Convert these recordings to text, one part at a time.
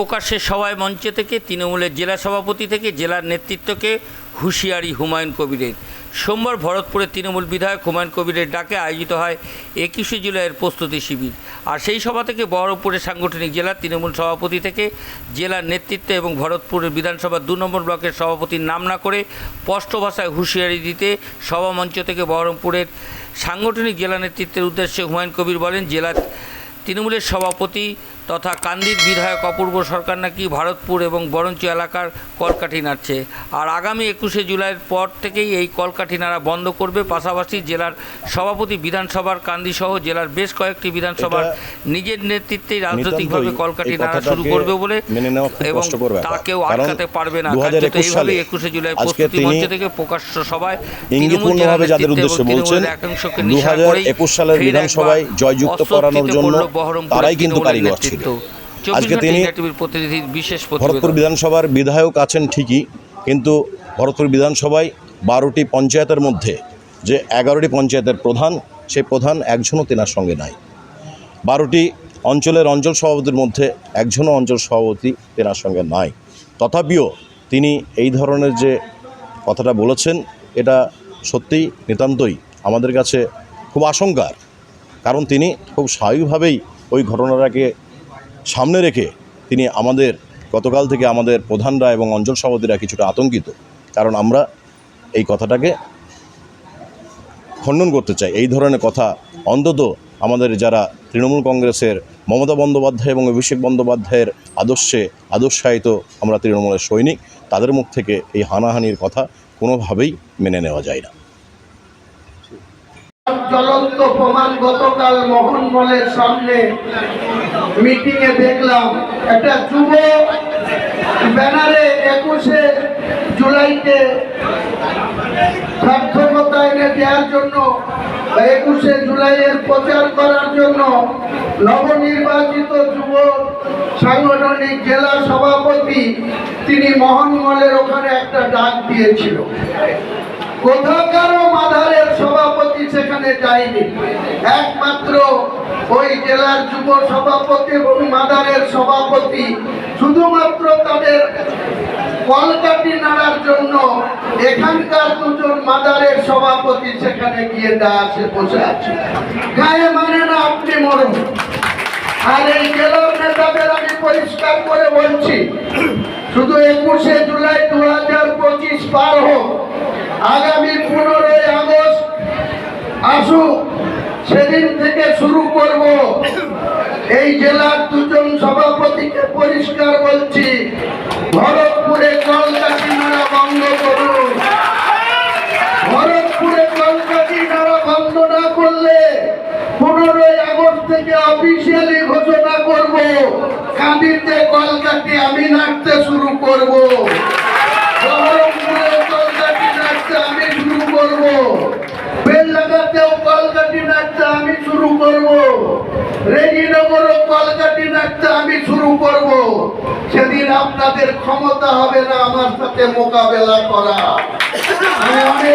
প্রকাশ্যে সভায় মঞ্চে থেকে তৃণমূলের জেলা সভাপতি থেকে জেলার নেতৃত্বকে হুঁশিয়ারি হুমায়ুন কবিরের। সোমবার ভরতপুরে তৃণমূল বিধায়ক হুমায়ুন কবিরের ডাকে আয়োজিত হয় একুশে জুলাইয়ের প্রস্তুতি শিবির। আর সেই সভা থেকে বহরমপুরের সাংগঠনিক জেলা তৃণমূল সভাপতি থেকে জেলার নেতৃত্ব এবং ভরতপুরের বিধানসভা দু নম্বর ব্লকের সভাপতির নাম না করে স্পষ্ট ভাষায় হুঁশিয়ারি দিতে সভা মঞ্চ থেকে বহরমপুরের সাংগঠনিক জেলা নেতৃত্বের উদ্দেশ্যে হুমায়ুন কবির বলেন, জেলা তৃণমূলের সভাপতি তথা কান্দির বিধায়ক অপূর্ব সরকার নাকি ভারতপুর এবং বরঞ্চ এলাকার কলকাঠি নাড়ছে। আর আগামী একুশে জুলাইয়ের পর থেকেই এই কলকাঠি নাড়া বন্ধ করবে। পাশাপাশি জেলার সভাপতি বিধানসভার কান্দি সহ জেলার বেশ কয়েকটি বিধানসভার নিজের নেতৃত্বেই রাজনৈতিকভাবে কলকাঠি নাড়া শুরু করবে বলে এবং তা কেউ আটকাতে পারবে না। কার্যত এইভাবে একুশে জুলাই প্রস্তুতি মঞ্চ থেকে প্রকাশ্য সভায় ইঙ্গিতপূর্ণভাবে যাদের উদ্দেশ্যে বলছেন দু হাজার একুশ সালের বিধানসভায় জয়যুক্ত করানোর জন্য তারাই কিন্তু কারিগর ছিল। আজকে তিনি বিশেষ ভরতপুর বিধানসভার বিধায়ক আছেন ঠিকই কিন্তু ভরতপুর বিধানসভায় বারোটি পঞ্চায়েতের মধ্যে যে এগারোটি পঞ্চায়েতের প্রধান সেই প্রধান একজনও তেনার সঙ্গে নাই। বারোটি অঞ্চলের অঞ্চল সভাপতির মধ্যে একজনও অঞ্চল সভাপতি তেনার সঙ্গে নাই। তথাপিও তিনি এই ধরনের যে কথাটা বলেছেন এটা সত্যিই নিতান্তই আমাদের কাছে খুব আশঙ্কার। কারণ তিনি খুব স্বাভাবিকভাবেই ওই ঘটনাটাকে সামনে রেখে তিনি আমাদের, গতকাল থেকে আমাদের প্রধানরা এবং অঞ্চল সভাপতিরা কিছুটা আতঙ্কিত। কারণ আমরা এই কথাটাকে খণ্ডন করতে চাই। এই ধরনের কথা অন্তত আমাদের যারা তৃণমূল কংগ্রেসের, মমতা বন্দ্যোপাধ্যায় এবং অভিষেক বন্দ্যোপাধ্যায়ের আদর্শে আদর্শায়িত আমরা তৃণমূলের সৈনিক, তাদের মুখ থেকে এই হানাহানির কথা কোনোভাবেই মেনে নেওয়া যায় না। জ্বলন্ত প্রমাণ গতকাল মোহনমলের সামনে মিটিং এ দেখলাম একটা যুব ব্যানারে একুশে জুলাইকে সার্থকতা এনে দেওয়ার জন্য একুশে জুলাইয়ের প্রচার করার জন্য নবনির্বাচিত যুব সাংগঠনিক জেলা সভাপতি তিনি মোহনমলের ওখানে একটা ডাক দিয়েছিল। কোথাকারও সেখানে যায়নি একমাত্র ওই জেলার যুব সভাপতি এবং মাদারের সভাপতি। শুধুমাত্র তাদের কলকাটি নাড়ার জন্য এখানকার দুজন মাদারের সভাপতি সেখানে গিয়ে দাসে বসে আছে। গায়ে মানে না আপনি মরুন। আর এই জেলার নেতাদের আমি পরিষ্কার করে বলছি, শুধু একুশে জুলাই দু হাজার পঁচিশ পার হোক, আগামী পনেরোই আগস্ট আসুক সেদিন থেকে শুরু করব। এই জেলার দুজন সভাপতিকে পরিষ্কার বলছি, ভরতপুরে কলকাতি মেলা বন্ধ করুন। ভরতপুরে কলকাতি মেলা বন্ধ না করলে পনেরোই আগস্ট থেকে অফিসিয়ালি ঘোষণা করব, কাঁদিতে কলকাতি আমি নাচতে শুরু করব বহরমপুরে কলকাতি নাচতে আমি শুরু করব বেললাগাতেও কলকাতি নাচতে আমি শুরু করব রেজিনগরও কলকাতি নাচতে, আমি শুরু করব। সেদিন আপনাদের ক্ষমতা হবে না আমার সাথে মোকাবেলা করা। আমি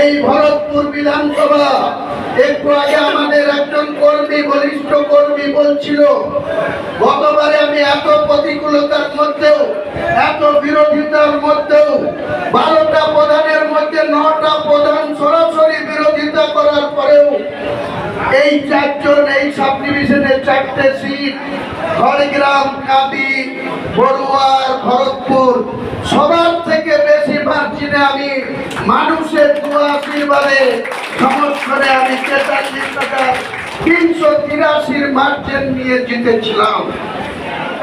এই ভরতপুর বিধানসভা, একটু আগে আমাদের একজন কর্মী, বলিষ্ঠ কর্মী বলছিল, গতবারে আমি এত প্রতিকূলতার মধ্যেও, এত বিরোধিতার মধ্যেও, বারোটা প্রধানের মধ্যে নটা প্রধান সরাসরি বিরোধিতা করার পরেও এই চারজন এই সাব ডিভিশনের চারটে সিট, খড়গ্রাম, কাঁদি, বড়ুয়ার, ভরতপুর। সবার থেকে বেশি মার্জিনে আমি মানুষের দোয়া আশীর্বাদে সংস্করণে আমি তেতাল্লিশ টাকা তিনশো তিরাশির মার্জিন নিয়ে জিতেছিলাম।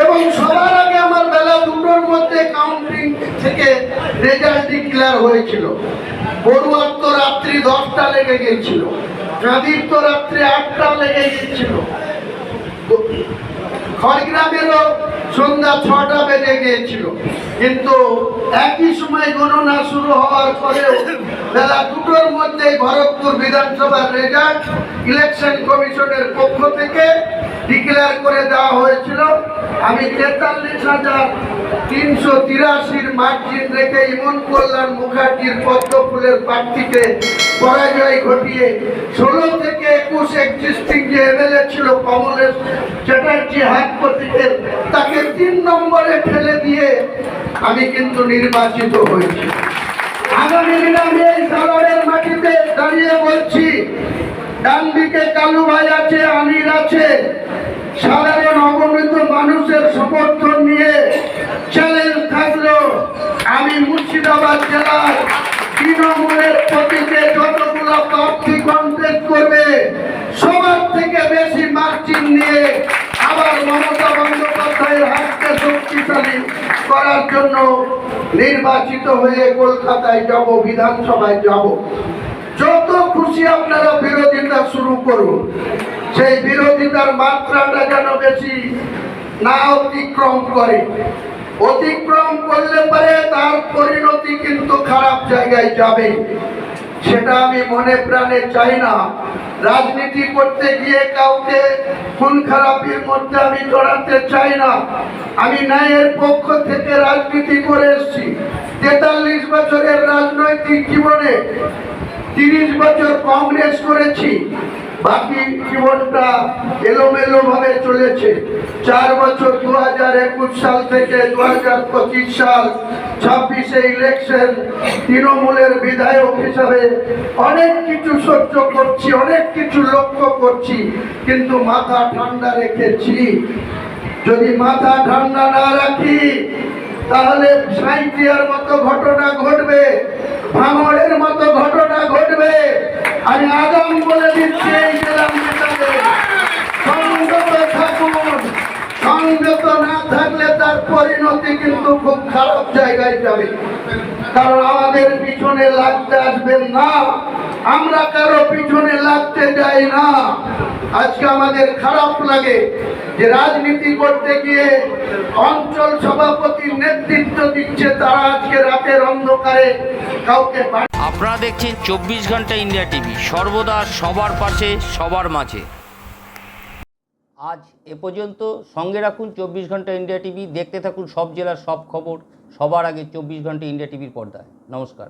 এবং সবার আগে আমার বেলা দুটোর মধ্যে কাউন্টিং থেকে রেজাল্ট ডিক্লেয়ার হয়েছিল। বড়ুয়ার তো রাত্রি দশটা লেগে গিয়েছিল, কাঁদির তো রাত্রি আটটা লেগে গিয়েছিল। খড়গ্রামেরও সন্ধ্যা ছটা বেজে গিয়েছিল। কিন্তু একই সময় গণনা শুরু হওয়ার পরেও বেলা দুটোর মধ্যেই ভরতপুর বিধানসভার রেজাল্ট ইলেকশন কমিশনের পক্ষ থেকে ডিক্লেয়ার করে দেওয়া হয়েছিল। আমি তেতাল্লিশ হাজার তিনশো তিরাশির মার্জিন রেখে ইমন কল্যাণ মুখার্জির পদ্ম ফুলের প্রার্থীকে পরাজয় ঘটিয়ে ষোলো থেকে একুশ এক্সিস্টিং যে এমএলএ ছিল কমলেশ চ্যাটার্জি হাত তাকে তিন নম্বরে ফেলে দিয়ে আমি কিন্তু নির্বাচিত হয়েছি। আগামী দিনে আমি এই মাটিতে দাঁড়িয়ে বলছি ডান দিকে কালু ভাই আছে আনিল আছে। সাধারণ অগণিত মানুষের সমর্থন নিয়ে চ্যালেঞ্জ থাকল। আমি মুর্শিদাবাদ জেলার তৃণমূলের প্রতীকে যতগুলো প্রার্থী কন্টেস্ট করবে, সবার থেকে বেশি মার্জিন নিয়ে আবার মমতা বন্দ্যোপাধ্যায়ের হাতকে শক্তিশালী করার জন্য নির্বাচিত হয়ে কলকাতায় যাব, বিধানসভায় যাব। খুশি আপনারা বিরোধিতা শুরু করুন। সেই বিরোধিতার মাত্রাটা যেন বেশি না অতিক্রম করে। অতিক্রম করলে পরে তার পরিণতি কিন্তু খারাপ জায়গায় যাবে। সেটা আমি মনে প্রাণে চাই না। রাজনীতি করতে গিয়ে কাউকে খুন খারাপির মধ্যে আমি জড়াতে চাই না। আমি ন্যায়ের পক্ষ থেকে রাজনীতি করে এসেছি। তেতাল্লিশ বছরের রাজনৈতিক জীবনে তিরিশ বছর কংগ্রেস করেছি, বাকি জীবনটা এলোমেলো ভাবে চলেছে। চার বছর দু হাজার একুশ সাল থেকে দু হাজার পঁচিশ সাল ছাব্বিশে ইলেকশন, তৃণমূলের বিধায়ক হিসাবে অনেক কিছু সহ্য করছি, অনেক কিছু লক্ষ্য করছি, কিন্তু মাথা ঠান্ডা রেখেছি। যদি মাথা ঠান্ডা না রাখি, তাহলে সাঁইটিয়ার মতো ঘটনা ঘটবে। ভাঙড়ের মতো ঘটনা ঘটবে। আমি আগাম বলে দিচ্ছি, এই জেলার নেতাদের। সংযত থাকুন। সংযত না থাকলে তার পরিণতি কিন্তু খুব খারাপ জায়গায় যাবে। কারণ আমাদের পিছনে লাগতে আসবেন না। আমরা কারও পিছনে লাগতে যাই না। আজকে আমাদের খারাপ লাগে যে রাজনীতি করতে গিয়ে অঞ্চল সভাপতির নেতৃত্ব দিচ্ছে তারা আজকে রাতের অন্ধকারে কাউকে আপনারা দেখছেন চব্বিশ ঘণ্টা ইন্ডিয়া টিভি, সর্বদা সবার পাশে, সবার মাঝে। আজ এ পর্যন্ত সঙ্গে রাখুন চব্বিশ ঘণ্টা ইন্ডিয়া টিভি, দেখতে থাকুন সব জেলার সব খবর, সবার আগে চব্বিশ ঘণ্টা ইন্ডিয়া টিভির পর্দায়। নমস্কার।